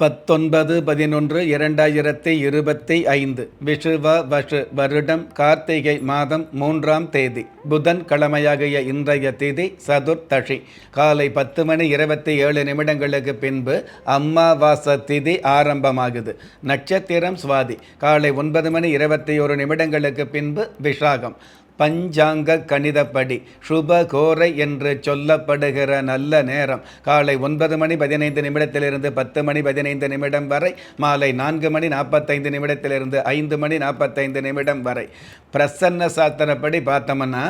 பத்தொன்பது பதினொன்று இரண்டாயிரத்தி இருபத்தி ஐந்து விஷுவ வஷு வருடம் கார்த்திகை மாதம் மூன்றாம் தேதி. புதன் கிழமையாகிய இன்றைய திதி சதுர்த்தஷி காலை பத்து மணி இருபத்தி ஏழு நிமிடங்களுக்கு பின்பு அம்மாவாச திதி ஆரம்பமாகுது. நட்சத்திரம் சுவாதி. காலை ஒன்பது மணி இருபத்தி ஒரு நிமிடங்களுக்கு பின்பு விஷாகம் பஞ்சாங்க கணிதப்படி சுபகோரை என்று சொல்லப்படுகிற நல்ல நேரம். காலை ஒன்பது மணி பதினைந்து நிமிடத்திலிருந்து பத்து மணி பதினைந்து நிமிடம் வரை மாலை நான்கு மணி நாற்பத்தைந்து நிமிடத்திலிருந்து ஐந்து மணி நாற்பத்தைந்து நிமிடம் வரை. பிரசன்ன சாஸ்திரப்படி பார்த்தோம்னா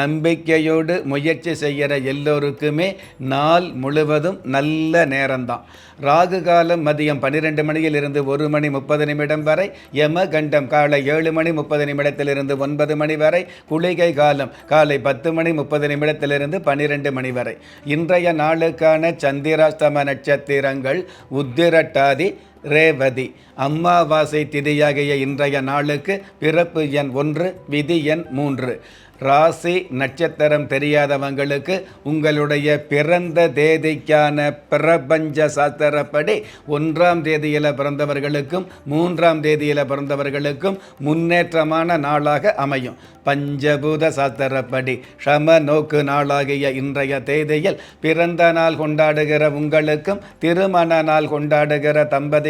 நம்பிக்கையோடு முயற்சி செய்கிற எல்லோருக்குமே நாள் முழுவதும் நல்ல நேரம்தான். ராகு காலம் மதியம் பன்னிரெண்டு மணியிலிருந்து ஒரு மணி முப்பது நிமிடம் வரை யம கண்டம் காலை ஏழு மணி முப்பது நிமிடத்திலிருந்து ஒன்பது மணி வரை குளிகை காலம். காலை பத்து மணி முப்பது நிமிடத்திலிருந்து பன்னிரெண்டு மணி வரை. இன்றைய நாளுக்கான சந்திராஸ்தம நட்சத்திரங்கள் உத்திரட்டாதி ரேவதி. அம்மாவாசை திதியாகிய இன்றைய நாளுக்கு பிறப்பு எண் ஒன்று விதி எண் மூன்று. ராசி நட்சத்திரம் தெரியாதவங்களுக்கு உங்களுடைய பிறந்த தேதிக்கான பிரபஞ்ச சாஸ்திரப்படி ஒன்றாம் தேதியில் பிறந்தவர்களுக்கும் மூன்றாம் தேதியில் பிறந்தவர்களுக்கும் முன்னேற்றமான நாளாக அமையும். பஞ்சபூத சாஸ்திரப்படி சம நோக்கு நாளாகிய இன்றைய தேதியில் பிறந்த நாள் கொண்டாடுகிற உங்களுக்கும் திருமண நாள் கொண்டாடுகிற தம்பதி